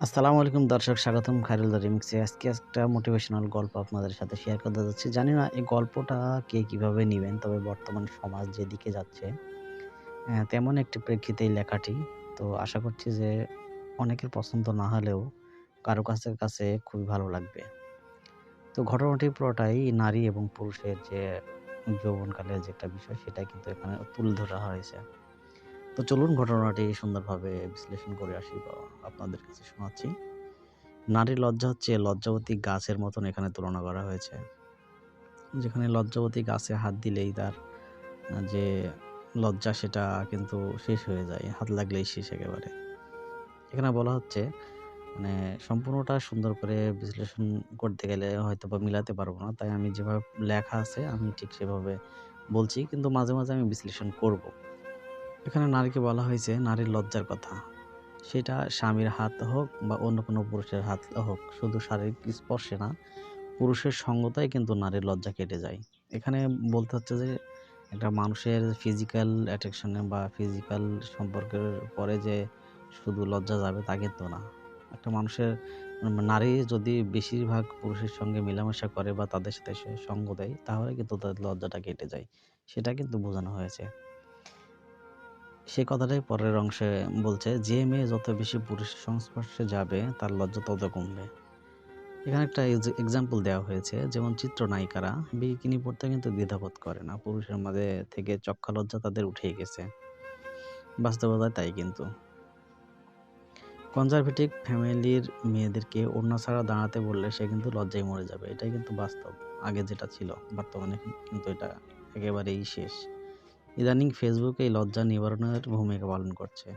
আসসালামু আলাইকুম দর্শক, স্বাগতম খায়রুল দ্য রিমিক্সে। আজকে একটা মোটিভেশনাল গল্প আপনাদের সাথে শেয়ার করতে যাচ্ছি। জানি না এই গল্পটা কে কীভাবে নেবেন, তবে বর্তমান সমাজ যেদিকে যাচ্ছে তেমন একটি প্রেক্ষিতে এই লেখাটি। তো আশা করছি যে অনেকের পছন্দ না হলেও কারও কাছে কাছে খুবই ভালো লাগবে। তো ঘটনাটি পুরোটাই নারী এবং পুরুষের যে যৌবনকালের যে একটা বিষয় সেটা কিন্তু এখানে তুলে ধরা হয়েছে। তো চলুন ঘটনাটি সুন্দরভাবে বিশ্লেষণ করে আসি বা আপনাদের কাছে শোনাচ্ছি। নারীর লজ্জা হচ্ছে লজ্জাবতী গাছের মতন এখানে তুলনা করা হয়েছে। যেখানে লজ্জাবতী গাছে হাত দিলেই তার যে লজ্জা সেটা কিন্তু শেষ হয়ে যায়, হাত লাগলেই শেষ একেবারে। এখানে বলা হচ্ছে মানে সম্পূর্ণটা সুন্দর করে বিশ্লেষণ করতে গেলে হয়তো বা মিলাতে পারব না, তাই আমি যেভাবে লেখা আছে আমি ঠিক সেভাবে বলছি, কিন্তু মাঝে মাঝে আমি বিশ্লেষণ করব। এখানে নারীকে বলা হয়েছে নারীর লজ্জার কথা। সেটা স্বামীর হাত হোক বা অন্য কোনো পুরুষের হাত হোক, শুধু শারীরিক স্পর্শে না, পুরুষের সঙ্গতাই কিন্তু নারীর লজ্জা কেটে যায়। এখানে বলতে হচ্ছে যে, একটা মানুষের ফিজিক্যাল অ্যাট্রাকশনে বা ফিজিক্যাল সম্পর্কের পরে যে শুধু লজ্জা যাবে তা কিন্তু না। একটা মানুষের নারী যদি বেশিরভাগ পুরুষের সঙ্গে মেলামেশা করে বা তাদের সাথে সঙ্গ দেয়, তাহলে কিন্তু তাদের লজ্জাটা কেটে যায়। সেটা কিন্তু বোঝানো হয়েছে। সেই কথাটাই পরের অংশে বলছে, যে মেয়ে যত বেশি পুরুষের সংস্পর্শে যাবে, তার লজ্জা তত কমবে। এখানে একটা এক্সাম্পল দেওয়া হয়েছে, যেমন চিত্রনায়িকারা বিকিনি পড়তে কিন্তু দ্বিধাবোধ করে না, পুরুষের মাঝে থেকে চক্ষা লজ্জা তাদের উঠেই গেছে। বাস্তবতায় তাই কিন্তু। কনজারভেটিভ ফ্যামিলির মেয়েদেরকে অন্য ছাড়া দাঁড়াতে বললে সে কিন্তু লজ্জায় মরে যাবে, এটাই কিন্তু বাস্তব, আগে যেটা ছিল, বর্তমানে কিন্তু এটা একেবারেই শেষ। ইদানিং ফেসবুক এই লজ্জা নিবারণের ভূমিকা পালন করছে।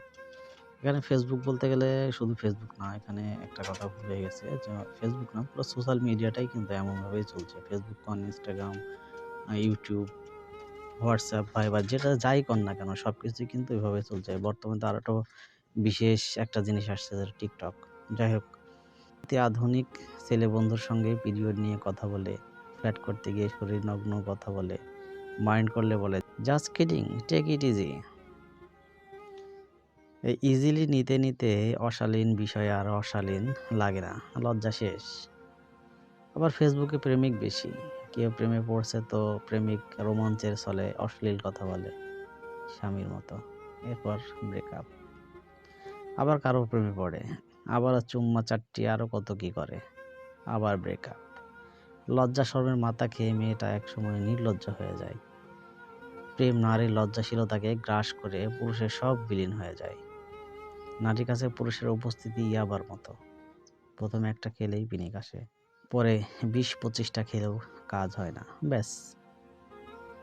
এখানে ফেসবুক বলতে গেলে শুধু ফেসবুক না, এখানে একটা কথা ভুলে গেছে যে ফেসবুক না, পুরো সোশ্যাল মিডিয়াটাই কিন্তু এমনভাবেই চলছে। ফেসবুক কন ইনস্টাগ্রাম ইউটিউব হোয়াটসঅ্যাপ ভাইবার যেটা যাই কর না কেন সব কিছুই কিন্তু এভাবে চলছে। বর্তমানে তো আর একটা বিশেষ একটা জিনিস আসছে যেটা টিকটক যাই হোক, অতি আধুনিক ছেলে বন্ধুর সঙ্গে পিরিয়ড নিয়ে কথা বলে ফ্ল্যাট করতে গিয়ে শরীর নগ্ন কথা বলে মাইন্ড করলে বলে, just kidding, take it easy. এই ইজিলি নিতে নিতে অশালীন বিষয় আর অশালীন লাগে না, লজ্জা শেষ। আবার ফেসবুকে প্রেমিক বেশি, কেউ প্রেমে পড়ছে তো প্রেমিক রোমাঞ্চের ছলে অশ্লীল কথা বলে স্বামীর মতো, এরপর ব্রেকআপ আবার কারও প্রেমে পড়ে, আবার চুম্মা চারটি আরও কত কি করে, আবার ব্রেকআপ লজ্জা শর্মের মাথা খেয়ে মেয়েটা একসময় নির্লজ্জ হয়ে যায়। প্রেম নারীর লজ্জাশীলতাকে গ্রাস করে পুরুষের সব বিলীন হয়ে যায়। নারীর কাছে পুরুষের উপস্থিতি ইয়াবার মতো। প্রথমে একটা খেলেই পিনিক আসে, পরে বিশ পঁচিশটা খেলেও কাজ হয় না, ব্যাস।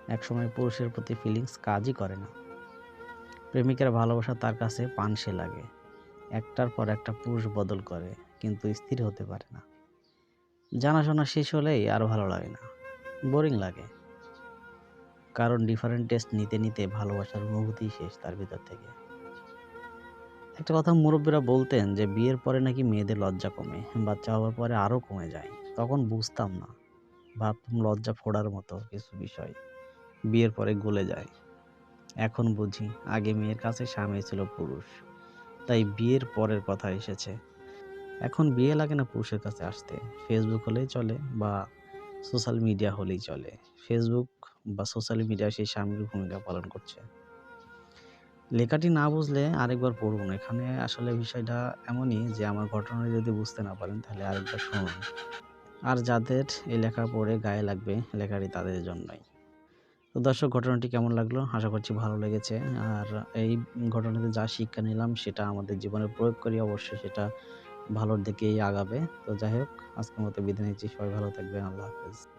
একসময় পুরুষের প্রতি ফিলিংস কাজই করে না। প্রেমিকের ভালোবাসা তার কাছে পানসে লাগে। একটার পর একটা পুরুষ বদল করে, কিন্তু স্থির হতে পারে না। জানাশোনা শেষ হলেই আর ভালো লাগে না। বোরিং লাগে। কারণ ডিফারেন্ট টেস্ট নিতে নিতে ভালোবাসার অনুভূতি শেষ তার ভিতর থেকে। একটা কথা মুরব্বীরা বলতেন যে, বিয়ের পরে নাকি মেয়েদের লজ্জা কমে, বাচ্চা হওয়ার পরে আরও কমে যায়। তখন বুঝতাম না। ভাবতাম লজ্জা ফোড়ার মতো কিছু বিষয়। বিয়ের পরে গলে যায়। এখন বুঝি, আগে মেয়ের কাছে স্বামী ছিল পুরুষ। তাই বিয়ের পরের কথা এসেছে। এখন বিয়ে লাগে না পুরুষের কাছে আসতে। ফেসবুক হলেই চলে বা সোশ্যাল মিডিয়া হলেই চলে। ফেসবুক বা সোশ্যাল মিডিয়া সেই স্বামীর ভূমিকা পালন করছে। লেখাটি না বুঝলে আরেকবার পড়ুন। এখানে আসলে বিষয়টা এমনই যে আমার ঘটনা যদি বুঝতে না পারেন তাহলে আরেকবার শুনুন। আর যাদের এই লেখা পড়ে গায়ে লাগবে, লেখাটি তাদের জন্যই। তো দর্শক, ঘটনাটি কেমন লাগল? আশা করছি ভালো লেগেছে। আর এই ঘটনাতে যা শিক্ষা নিলাম সেটা আমাদের জীবনে প্রয়োগ করি অবশ্যই। সেটা ভালোর দিকেই আগাবে। তো যাই হোক, আজকের মতো বিদায় নিচ্ছি। সবাই ভালো থাকবেন। আল্লাহ হাফেজ।